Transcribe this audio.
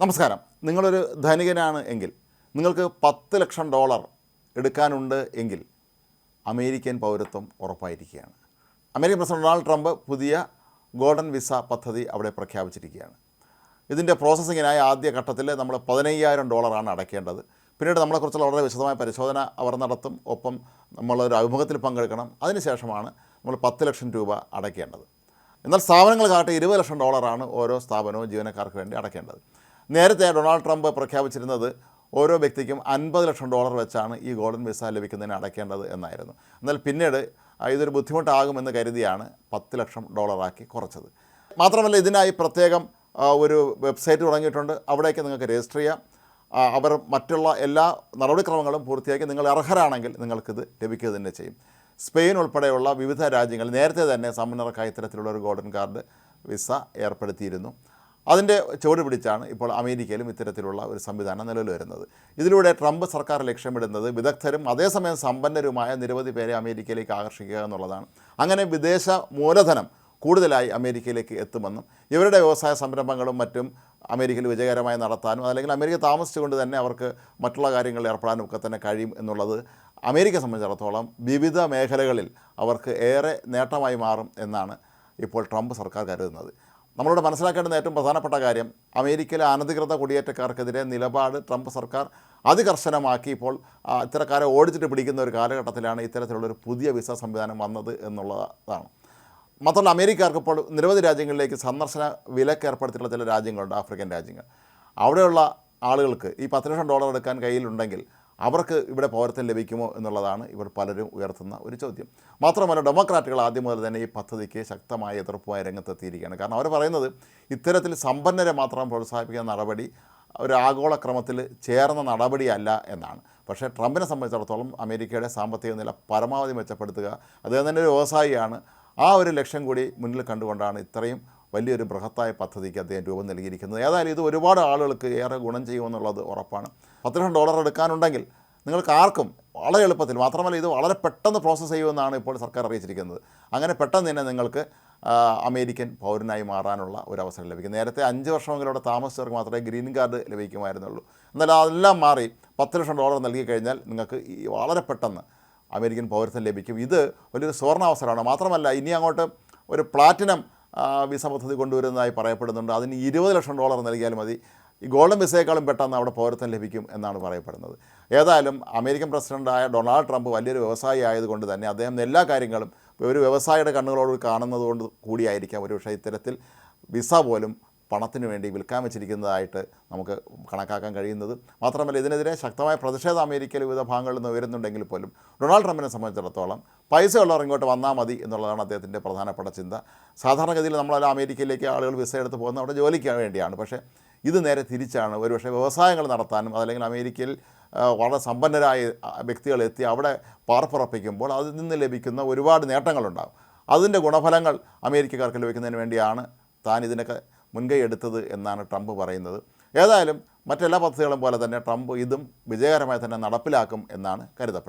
നമസ്കാരം. നിങ്ങളൊരു ധനികനാണ് എങ്കിൽ നിങ്ങൾക്ക് പത്ത് ലക്ഷം ഡോളർ എടുക്കാനുണ്ട് എങ്കിൽ അമേരിക്കൻ പൗരത്വം ഉറപ്പായിരിക്കുകയാണ്. അമേരിക്കൻ പ്രസിഡന്റ് ഡൊണാൾഡ് ട്രംപ് പുതിയ ഗോൾഡൻ വിസ പദ്ധതി അവിടെ പ്രഖ്യാപിച്ചിരിക്കുകയാണ്. ഇതിന്റെ പ്രോസസ്സിങ്ങിനായി ആദ്യ ഘട്ടത്തിൽ നമ്മൾ പതിനയ്യായിരം ഡോളറാണ് അടയ്ക്കേണ്ടത്. പിന്നീട് നമ്മളെക്കുറിച്ചുള്ള വളരെ വിശദമായ പരിശോധന അവർ നടത്തും. ഒപ്പം നമ്മളൊരു അഭിമുഖത്തിൽ പങ്കെടുക്കണം. അതിനുശേഷമാണ് നമ്മൾ പത്ത് ലക്ഷം രൂപ അടയ്ക്കേണ്ടത്. എന്നാൽ സ്ഥാപനങ്ങൾ കാട്ടെ ഇരുപത് ലക്ഷം ഡോളറാണ് ഓരോ സ്ഥാപനവും ജീവനക്കാർക്ക് വേണ്ടി അടയ്ക്കേണ്ടത്. നേരത്തെ ഡൊണാൾഡ് ട്രംപ് പ്രഖ്യാപിച്ചിരുന്നത് ഓരോ വ്യക്തിക്കും അൻപത് ലക്ഷം ഡോളർ വെച്ചാണ് ഈ ഗോൾഡൻ വിസ ലഭിക്കുന്നതിന് അടയ്ക്കേണ്ടത് എന്നായിരുന്നു. എന്നാൽ പിന്നീട് ഇതൊരു ബുദ്ധിമുട്ടാകുമെന്ന് കരുതിയാണ് പത്ത് ലക്ഷം ഡോളറാക്കി കുറച്ചത്. മാത്രമല്ല ഇതിനായി പ്രത്യേകം ഒരു വെബ്സൈറ്റ് തുടങ്ങിയിട്ടുണ്ട്. അവിടേക്ക് നിങ്ങൾക്ക് രജിസ്റ്റർ ചെയ്യാം. അവർ മറ്റുള്ള എല്ലാ നടപടിക്രമങ്ങളും പൂർത്തിയാക്കി നിങ്ങൾ അർഹരാണെങ്കിൽ നിങ്ങൾക്കിത് ലഭിക്കുക തന്നെ ചെയ്യും. സ്പെയിൻ ഉൾപ്പെടെയുള്ള വിവിധ രാജ്യങ്ങൾ നേരത്തെ തന്നെ സമ്പന്നർക്കായി ഇത്തരത്തിലുള്ള ഒരു ഗോൾഡൻ കാർഡ് വിസ ഏർപ്പെടുത്തിയിരുന്നു. അതിന്റെ ചുവട് പിടിച്ചാണ് ഇപ്പോൾ അമേരിക്കയിലും ഇത്തരത്തിലുള്ള ഒരു സംവിധാനം നിലവിൽ വരുന്നത്. ഇതിലൂടെ ട്രംപ് സർക്കാർ ലക്ഷ്യമിടുന്നത് വിദഗ്ധരും അതേസമയം സമ്പന്നരുമായ നിരവധി പേരെ അമേരിക്കയിലേക്ക് ആകർഷിക്കുക എന്നുള്ളതാണ്. അങ്ങനെ വിദേശ മൂലധനം കൂടുതലായി അമേരിക്കയിലേക്ക് എത്തുമെന്നും ഇവരുടെ വ്യവസായ സംരംഭങ്ങളും മറ്റും അമേരിക്കയിൽ വിജയകരമായി നടത്താനും അല്ലെങ്കിൽ അമേരിക്ക താമസിച്ചുകൊണ്ട് തന്നെ അവർക്ക് മറ്റുള്ള കാര്യങ്ങളിൽ ഏർപ്പെടാനും ഒക്കെ തന്നെ കഴിയും എന്നുള്ളത് അമേരിക്കയെ സംബന്ധിച്ചിടത്തോളം വിവിധ മേഖലകളിൽ അവർക്ക് ഏറെ നേട്ടമായി മാറും എന്നാണ് ഇപ്പോൾ ട്രംപ് സർക്കാർ കരുതുന്നത്. നമ്മളോട് മനസ്സിലാക്കേണ്ടുന്ന ഏറ്റവും പ്രധാനപ്പെട്ട കാര്യം അമേരിക്കയിലെ അനധികൃത കുടിയേറ്റക്കാർക്കെതിരെ നിലപാട് ട്രംപ് സർക്കാർ അതികർശനമാക്കി ഇപ്പോൾ ഇത്തരക്കാരെ ഓടിച്ചിട്ട് പിടിക്കുന്ന ഒരു കാലഘട്ടത്തിലാണ് ഇത്തരത്തിലുള്ള ഒരു പുതിയ വിസ സംവിധാനം വന്നത് എന്നുള്ളതാണ്. മാത്രമല്ല അമേരിക്കക്കാർക്ക് ഇപ്പോൾ നിരവധി രാജ്യങ്ങളിലേക്ക് സന്ദർശന വിലക്ക് ഏർപ്പെടുത്തിയിട്ടുള്ള ചില രാജ്യങ്ങളുണ്ട് ആഫ്രിക്കൻ രാജ്യങ്ങൾ. അവിടെയുള്ള ആളുകൾക്ക് ഈ പത്ത് ലക്ഷം ഡോളർ എടുക്കാൻ കയ്യിലുണ്ടെങ്കിൽ അവർക്ക് ഇവിടെ പൗരത്വം ലഭിക്കുമോ എന്നുള്ളതാണ് ഇവർ പലരും ഉയർത്തുന്ന ഒരു ചോദ്യം. മാത്രമല്ല ഡെമോക്രാറ്റുകൾ ആദ്യം മുതൽ തന്നെ ഈ പദ്ധതിക്ക് ശക്തമായ എതിർപ്പുമായി രംഗത്തെത്തിയിരിക്കുകയാണ്. കാരണം അവർ പറയുന്നത് ഇത്തരത്തിൽ സമ്പന്നരെ മാത്രം പ്രോത്സാഹിപ്പിക്കുന്ന നടപടി ഒരു ആഗോളക്രമത്തിൽ ചേർന്ന നടപടിയല്ല എന്നാണ്. പക്ഷേ ട്രംപിനെ സംബന്ധിച്ചിടത്തോളം അമേരിക്കയുടെ സാമ്പത്തിക നില പരമാവധി മെച്ചപ്പെടുത്തുക അദ്ദേഹം തന്നെ ഒരു വ്യവസായിയാണ്. ആ ഒരു ലക്ഷ്യം കൂടി മുന്നിൽ കണ്ടുകൊണ്ടാണ് ഇത്രയും വലിയൊരു ബൃഹത്തായ പദ്ധതിക്ക് അദ്ദേഹം രൂപം നൽകിയിരിക്കുന്നത്. ഏതായാലും ഇത് ഒരുപാട് ആളുകൾക്ക് ഏറെ ഗുണം ചെയ്യുമെന്നുള്ളത് ഉറപ്പാണ്. പത്ത് ലക്ഷം ഡോളർ എടുക്കാനുണ്ടെങ്കിൽ നിങ്ങൾക്ക് ആർക്കും വളരെ എളുപ്പത്തിൽ മാത്രമല്ല ഇത് വളരെ പെട്ടെന്ന് പ്രോസസ്സ് ചെയ്യുമെന്നാണ് ഇപ്പോൾ സർക്കാർ അറിയിച്ചിരിക്കുന്നത്. അങ്ങനെ പെട്ടെന്ന് തന്നെ നിങ്ങൾക്ക് അമേരിക്കൻ പൗരനായി മാറാനുള്ള ഒരു അവസരം ലഭിക്കും. നേരത്തെ അഞ്ച് വർഷമെങ്കിലും അവിടെ താമസിച്ചവർക്ക് മാത്രമേ ഗ്രീൻ കാർഡ് ലഭിക്കുമായിരുന്നുള്ളൂ. എന്നാൽ അതെല്ലാം മാറി പത്ത് ലക്ഷം ഡോളർ നൽകി കഴിഞ്ഞാൽ നിങ്ങൾക്ക് വളരെ പെട്ടെന്ന് അമേരിക്കൻ പൗരത്വം ലഭിക്കും. ഇത് വലിയൊരു സുവർണാവസരമാണ് മാത്രമല്ല ഇനി അങ്ങോട്ട് ഒരു പ്ലാറ്റിനം വിസ പദ്ധതി കൊണ്ടുവരുന്നതായി പറയപ്പെടുന്നുണ്ട്. അതിന് ഇരുപത് ലക്ഷം ഡോളർ നൽകിയാൽ മതി. ഈ ഗോൾഡൻ വിസയേക്കാളും പെട്ടെന്ന് അവിടെ പൗരത്വം ലഭിക്കും എന്നാണ് പറയപ്പെടുന്നത്. ഏതായാലും അമേരിക്കൻ പ്രസിഡന്റായ ഡൊണാൾഡ് ട്രംപ് വലിയൊരു വ്യവസായി ആയതുകൊണ്ട് തന്നെ അദ്ദേഹം എല്ലാ കാര്യങ്ങളും ഒരു വ്യവസായിയുടെ കണ്ണുകളോട് കാണുന്നത് കൊണ്ട് കൂടിയായിരിക്കാം. ഒരുപക്ഷെ ഇത്തരത്തിൽ വിസ പോലും പണത്തിന് വേണ്ടി വിൽക്കാൻ വെച്ചിരിക്കുന്നതായിട്ട് നമുക്ക് കണക്കാക്കാൻ കഴിയുന്നത്. മാത്രമല്ല ഇതിനെതിരെ ശക്തമായ പ്രതിഷേധം അമേരിക്കയിൽ വിവിധ ഭാഗങ്ങളിൽ നിന്ന് ഉയരുന്നുണ്ടെങ്കിൽ പോലും ഡൊണാൾഡ് ട്രംപിനെ സംബന്ധിച്ചിടത്തോളം പൈസ ഉള്ളവർ ഇങ്ങോട്ട് വന്നാൽ മതി എന്നുള്ളതാണ് അദ്ദേഹത്തിന്റെ പ്രധാനപ്പെട്ട ചിന്ത. സാധാരണഗതിയിൽ നമ്മളെല്ലാം അമേരിക്കയിലേക്ക് ആളുകൾ വിസ എടുത്ത് പോകുന്ന അവിടെ ജോലിക്ക് വേണ്ടിയാണ്. പക്ഷേ ഇത് നേരെ തിരിച്ചാണ്. ഒരുപക്ഷെ വ്യവസായങ്ങൾ നടത്താനും അതല്ലെങ്കിൽ അമേരിക്കയിൽ വളരെ സമ്പന്നരായ വ്യക്തികൾ എത്തി അവിടെ പാർപ്പുറപ്പിക്കുമ്പോൾ അതിൽ നിന്ന് ലഭിക്കുന്ന ഒരുപാട് നേട്ടങ്ങളുണ്ടാകും. അതിന്റെ ഗുണഫലങ്ങൾ അമേരിക്കക്കാർക്ക് ലഭിക്കുന്നതിന് വേണ്ടിയാണ് താൻ ഇതിനൊക്കെ മുൻകൈ എടുത്തത് എന്നാണ് ട്രംപ് പറയുന്നത്. ഏതായാലും മറ്റെല്ലാ പദ്ധതികളും പോലെ തന്നെ ട്രംപ് ഇതും വിജയകരമായി തന്നെ നടപ്പിലാക്കും എന്നാണ് കരുതപ്പെടുന്നത്.